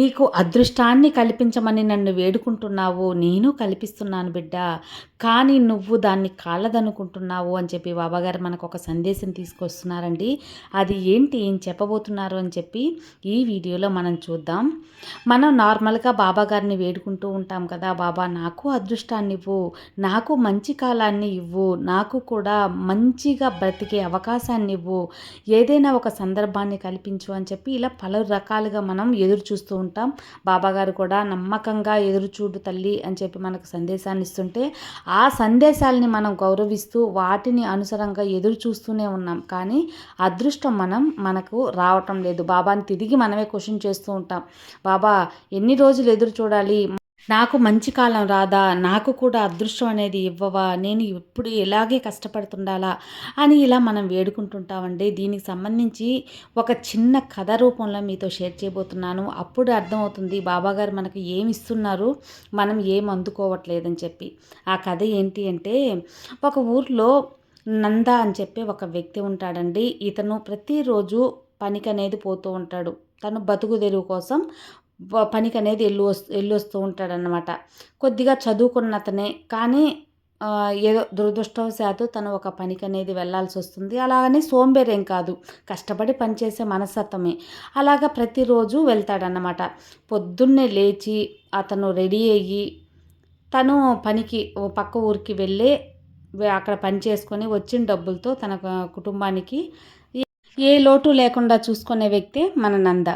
నీకు అదృష్టాన్ని కల్పించమని నన్ను వేడుకుంటున్నావు నేను కల్పిస్తున్నాను బిడ్డ. కానీ నువ్వు దాన్ని కాళ్ళదనుకుంటున్నావు అని చెప్పి బాబాగారు మనకు ఒక సందేశం తీసుకొస్తున్నారండి. అది ఏంటి ఏం చెప్పబోతున్నారు అని చెప్పి ఈ వీడియోలో మనం చూద్దాం. మనం నార్మల్గా బాబాగారిని వేడుకుంటూ ఉంటాం కదా బాబా నాకు అదృష్టాన్ని ఇవ్వు నాకు మంచి కాలాన్ని ఇవ్వు నాకు కూడా మంచిగా బ్రతికే అవకాశాన్ని ఇవ్వు ఏదైనా ఒక సందర్భాన్ని కల్పించు అని చెప్పి ఇలా పలు రకాలుగా మనం ఎదురు చూస్తూ ఉంటాం. ఉంటాం బాబాగారు కూడా నమ్మకంగా ఎదురుచూడు తల్లి అని చెప్పి మనకు సందేశాన్ని ఇస్తుంటే ఆ సందేశాలని మనం గౌరవిస్తూ వాటిని అనుసరంగా ఎదురు చూస్తూనే ఉన్నాం. కానీ అదృష్టం మనం మనకు రావటం లేదు. బాబాని తిరిగి మనమే క్వశ్చన్ చేస్తూ ఉంటాం. బాబా ఎన్ని రోజులు ఎదురు చూడాలి? నాకు మంచి కాలం రాదా నాకు కూడా అదృష్టం అనేది ఇవ్వవా నేను ఎప్పుడు ఎలాగే కష్టపడుతుండాలా అని ఇలా మనం వేడుకుంటుంటామండి. దీనికి సంబంధించి ఒక చిన్న కథ రూపంలో మీతో షేర్ చేయబోతున్నాను. అప్పుడు అర్థమవుతుంది బాబాగారు మనకు ఏమి ఇస్తున్నారు మనం ఏం అందుకోవట్లేదని చెప్పి. ఆ కథ ఏంటి అంటే ఒక ఊర్లో నంద అని చెప్పి ఒక వ్యక్తి ఉంటాడండి. ఇతను ప్రతిరోజు పనికి అనేది పోతూ ఉంటాడు. తను బతుకు తెరువు కోసం పనికి అనేది వెళ్ళి వస్తూ వెళ్ళొస్తూ ఉంటాడనమాట కొద్దిగా చదువుకున్న అతనే కానీ ఏదో దురదృష్టవశాత్తు తను ఒక పనికి అనేది వెళ్ళాల్సి వస్తుంది అలాగని సోంబేరేం కాదు. కష్టపడి పనిచేసే మనస్తత్వమే. అలాగా ప్రతిరోజు వెళ్తాడన్నమాట. పొద్దున్నే లేచి అతను రెడీ అయ్యి తను పనికి ఓ పక్క ఊరికి వెళ్ళి అక్కడ పని చేసుకొని వచ్చిన డబ్బులతో తన కుటుంబానికి ఏ లోటు లేకుండా చూసుకునే వ్యక్తే మన నంద.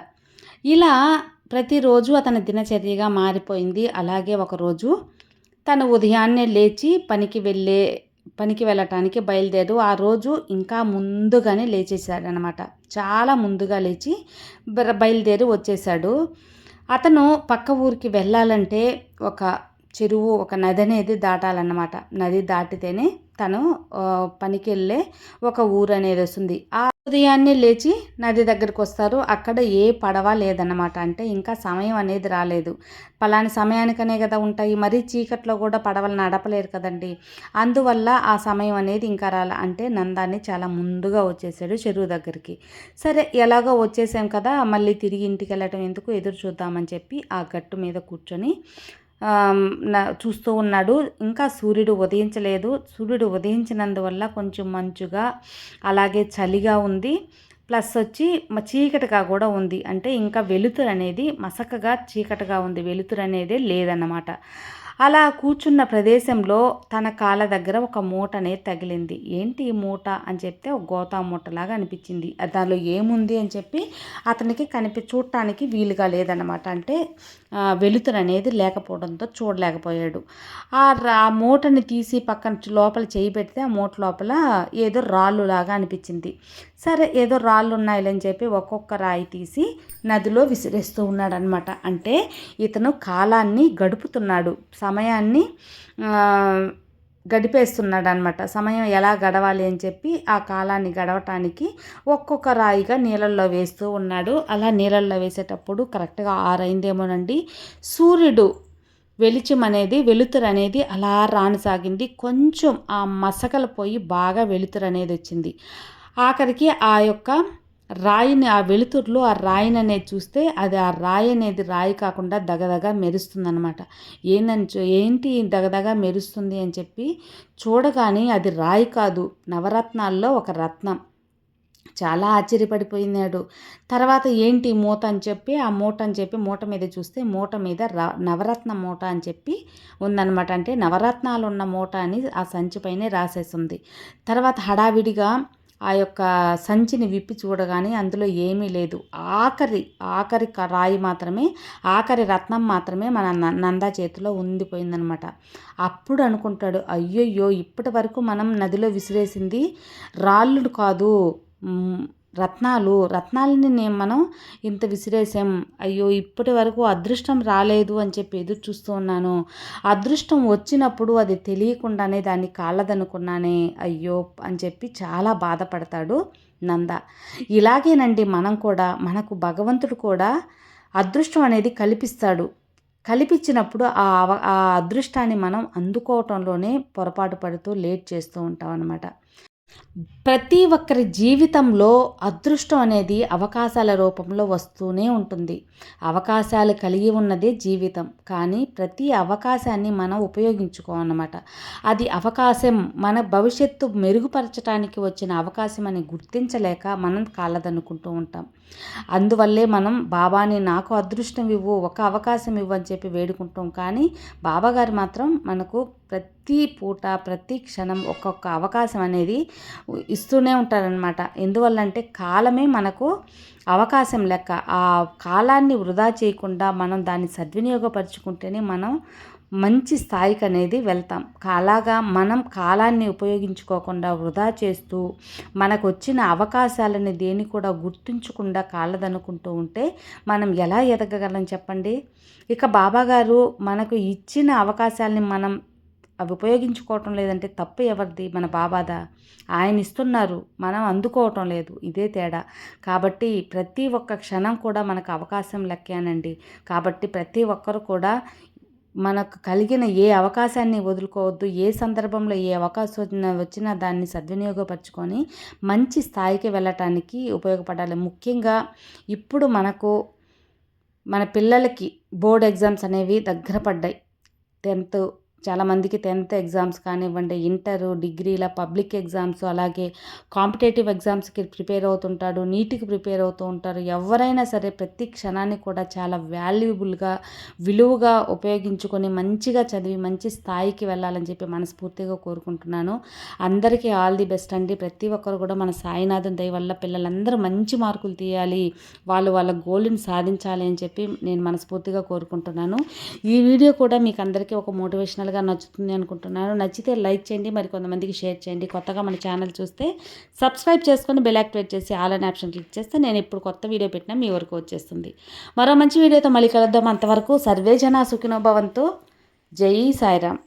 ఇలా ప్రతిరోజు అతని దినచర్యగా మారిపోయింది. అలాగే ఒకరోజు తను ఉదయాన్నే లేచి పనికి వెళ్ళే పనికి వెళ్ళటానికి బయలుదేరు ఆ రోజు ఇంకా ముందుగానే లేచేసాడనమాట చాలా ముందుగా లేచి బయలుదేరి వచ్చేసాడు అతను పక్క ఊరికి వెళ్ళాలంటే ఒక చెరువు ఒక నది అనేది దాటాలన్నమాట. నది దాటితేనే తను పనికి వెళ్ళే ఒక ఊరు అనేది వస్తుంది. ఆ ఉదయాన్నే లేచి నది దగ్గరికి వస్తారు. అక్కడ ఏ పడవ లేదన్నమాట. అంటే ఇంకా సమయం అనేది రాలేదు. పలాని సమయానికనే కదా ఉంటాయి. మరీ చీకట్లో కూడా పడవలు నడపలేరు కదండి. అందువల్ల ఆ సమయం అనేది ఇంకా రాలే. అంటే నందాన్ని చాలా ముందుగా వచ్చేసాడు చెరువు దగ్గరికి. సరే ఎలాగో వచ్చేసాం కదా మళ్ళీ తిరిగి ఇంటికి వెళ్ళటం ఎందుకు ఎదురు చూద్దామని చెప్పి ఆ గట్టు మీద కూర్చొని చూస్తూ ఉన్నాడు. ఇంకా సూర్యుడు ఉదయించలేదు. సూర్యుడు ఉదయించినందువల్ల కొంచెం మంచుగా అలాగే చలిగా ఉంది. ప్లస్ వచ్చి చీకటిగా కూడా ఉంది. అంటే ఇంకా వెలుతురు అనేది మసకగా చీకటిగా ఉంది. వెలుతురు అనేది లేదన్నమాట. అలా కూర్చున్న ప్రదేశంలో తన కాళ్ళ దగ్గర ఒక మూట అనేది తగిలింది. ఏంటి ఈ మూట? అని చెప్తే ఒక గోతా మూటలాగా అనిపించింది. దానిలో ఏముంది అని చెప్పి అతనికి కనిపి చూడటానికి వీలుగా లేదనమాట అంటే వెలుతురు అనేది లేకపోవడంతో చూడలేకపోయాడు. ఆ ఆ మూటని తీసి పక్కన లోపల చేయి పెడితే ఆ మూట లోపల ఏదో రాళ్ళు లాగా అనిపించింది. సరే ఏదో రాళ్ళు ఉన్నాయిలని చెప్పి ఒక్కొక్క రాయి తీసి నదిలో విసిరేస్తూ ఉన్నాడనమాట అంటే ఇతను కాలాన్ని గడుపుతున్నాడు. సమయాన్ని గడిపేస్తున్నాడు అనమాట సమయం ఎలా గడవాలి అని చెప్పి ఆ కాలాన్ని గడవటానికి ఒక్కొక్క రాయిగా నీళ్ళల్లో వేస్తూ ఉన్నాడు. అలా నీళ్ళల్లో వేసేటప్పుడు కరెక్ట్గా ఆరైందేమోనండి. సూర్యుడు వెలిచం అనేది వెలుతురు అనేది అలా రానసాగింది. కొంచెం ఆ మసకలు పోయి బాగా వెలుతురు అనేది వచ్చింది ఆఖరికి ఆ యొక్క రాయిని ఆ వెలుతురులో ఆ రాయిని అనేది చూస్తే అది ఆ రాయి అనేది రాయి కాకుండా దగదగ మెరుస్తుంది అనమాట ఏందని ఏంటి దగదగ మెరుస్తుంది అని చెప్పి చూడగానే అది రాయి కాదు నవరత్నాల్లో ఒక రత్నం. చాలా ఆశ్చర్యపడిపోయినాడు తర్వాత ఏంటి మూట అని చెప్పి ఆ మూట అని చెప్పి మూట మీద చూస్తే మూట మీద నవరత్న మూట అని చెప్పి ఉందనమాట అంటే నవరత్నాలు ఉన్న మూట అని ఆ సంచి పైనే రాసేసింది. తర్వాత హడావిడిగా ఆ యొక్క సంచిని విప్పి చూడగానే అందులో ఏమీ లేదు. ఆఖరి ఆఖరి రాయి మాత్రమే ఆఖరి రత్నం మాత్రమే మన నందా చేతిలో ఉండిపోయిందనమాట. అప్పుడు అనుకుంటాడు అయ్యయ్యో ఇప్పటి వరకు మనం నదిలో విసిరేసింది రాళ్ళు కాదు. రత్నాలు రత్నాలని నేను మనం ఇంత విసిరేసాం అయ్యో ఇప్పటి వరకు అదృష్టం రాలేదు అని చెప్పి ఎదురు చూస్తూ ఉన్నాను. అదృష్టం వచ్చినప్పుడు అది తెలియకుండానే దాన్ని కాళ్ళదనుకున్నానే. అయ్యో అని చెప్పి చాలా బాధపడతాడు నంద. ఇలాగేనండి మనం కూడా మనకు భగవంతుడు కూడా అదృష్టం అనేది కల్పిస్తాడు. కల్పించినప్పుడు ఆ అవ ఆ అదృష్టాన్ని మనం అందుకోవటంలోనే పొరపాటు పడుతూ లేట్ చేస్తూ ఉంటాం అనమాట ప్రతి ఒక్కరి జీవితంలో అదృష్టం అనేది అవకాశాల రూపంలో వస్తూనే ఉంటుంది. అవకాశాలు కలిగి ఉన్నదే జీవితం. కానీ ప్రతి అవకాశాన్ని మనం ఉపయోగించుకోమన్నమాట అది అవకాశం మన భవిష్యత్తు మెరుగుపరచడానికి వచ్చిన అవకాశం అని గుర్తించలేక మనం కాలదనుకుంటూ ఉంటాం. అందువల్లే మనం బాబాని నాకు అదృష్టం ఇవ్వు ఒక అవకాశం ఇవ్వు అని చెప్పి వేడుకుంటాం. కానీ బాబాగారు మాత్రం మనకు ప్రతి పూట ప్రతి క్షణం ఒక్కొక్క అవకాశం అనేది ఇస్తూనే ఉంటారనమాట ఎందువల్లంటే కాలమే మనకు అవకాశం లెక్క. ఆ కాలాన్ని వృధా చేయకుండా మనం దాన్ని సద్వినియోగపరుచుకుంటేనే మనం మంచి స్థాయికి అనేది వెళ్తాం. అలాగా మనం కాలాన్ని ఉపయోగించుకోకుండా వృధా చేస్తూ మనకు వచ్చిన అవకాశాలని దేని కూడా గుర్తుంచకుండా కాలదనుకుంటూ ఉంటే మనం ఎలా ఎదగగలం చెప్పండి? ఇక బాబాగారు మనకు ఇచ్చిన అవకాశాలని మనం అవి ఉపయోగించుకోవటం లేదంటే తప్పు ఎవరిది? మన బాబాదా. ఆయన ఇస్తున్నారు. మనం అందుకోవటం లేదు. ఇదే తేడా. కాబట్టి ప్రతి ఒక్క క్షణం కూడా మనకు అవకాశం లెక్కానండి. కాబట్టి ప్రతి ఒక్కరు కూడా మనకు కలిగిన ఏ అవకాశాన్ని వదులుకోవద్దు. ఏ సందర్భంలో ఏ అవకాశం వచ్చినా దాన్ని సద్వినియోగపరచుకొని మంచి స్థాయికి వెళ్ళటానికి ఉపయోగపడాలి. ముఖ్యంగా ఇప్పుడు మనకు మన పిల్లలకి బోర్డ్ ఎగ్జామ్స్ అనేవి దగ్గర పడ్డాయి. టెన్త్ చాలామందికి టెన్త్ ఎగ్జామ్స్ కానివ్వండి ఇంటరు డిగ్రీల పబ్లిక్ ఎగ్జామ్స్ అలాగే కాంపిటేటివ్ ఎగ్జామ్స్కి ప్రిపేర్ అవుతుంటాడు నీటికి ప్రిపేర్ అవుతూ ఉంటారు. ఎవరైనా సరే ప్రతి క్షణాన్ని కూడా చాలా వాల్యుబుల్గా విలువగా ఉపయోగించుకొని మంచిగా చదివి మంచి స్థాయికి వెళ్ళాలని చెప్పి మనస్ఫూర్తిగా కోరుకుంటున్నాను. అందరికీ ఆల్ ది బెస్ట్ అండి. ప్రతి ఒక్కరు కూడా మన సాయినాథన్ దయ వల్ల పిల్లలందరూ మంచి మార్కులు తీయాలి వాళ్ళు వాళ్ళ గోల్ని సాధించాలి అని చెప్పి నేను మనస్ఫూర్తిగా కోరుకుంటున్నాను. ఈ వీడియో కూడా మీకు అందరికీ ఒక మోటివేషనల్ ఛానల్గా నచ్చుతుంది అనుకుంటున్నాను. నచ్చితే లైక్ చేయండి మరి కొంతమందికి షేర్ చేయండి. కొత్తగా మన ఛానల్ చూస్తే సబ్స్క్రైబ్ చేసుకొని బెల్ యాక్టివేట్ చేసి ఆల్ అనే ఆప్షన్ క్లిక్ చేస్తే నేను ఇప్పుడు కొత్త వీడియో పెట్టినా మీ వరకు వచ్చేస్తుంది. మరో మంచి వీడియోతో మళ్ళీ కలుద్దాం. అంతవరకు సర్వే జన సుఖినోభవంతో జై సాయిరామ్.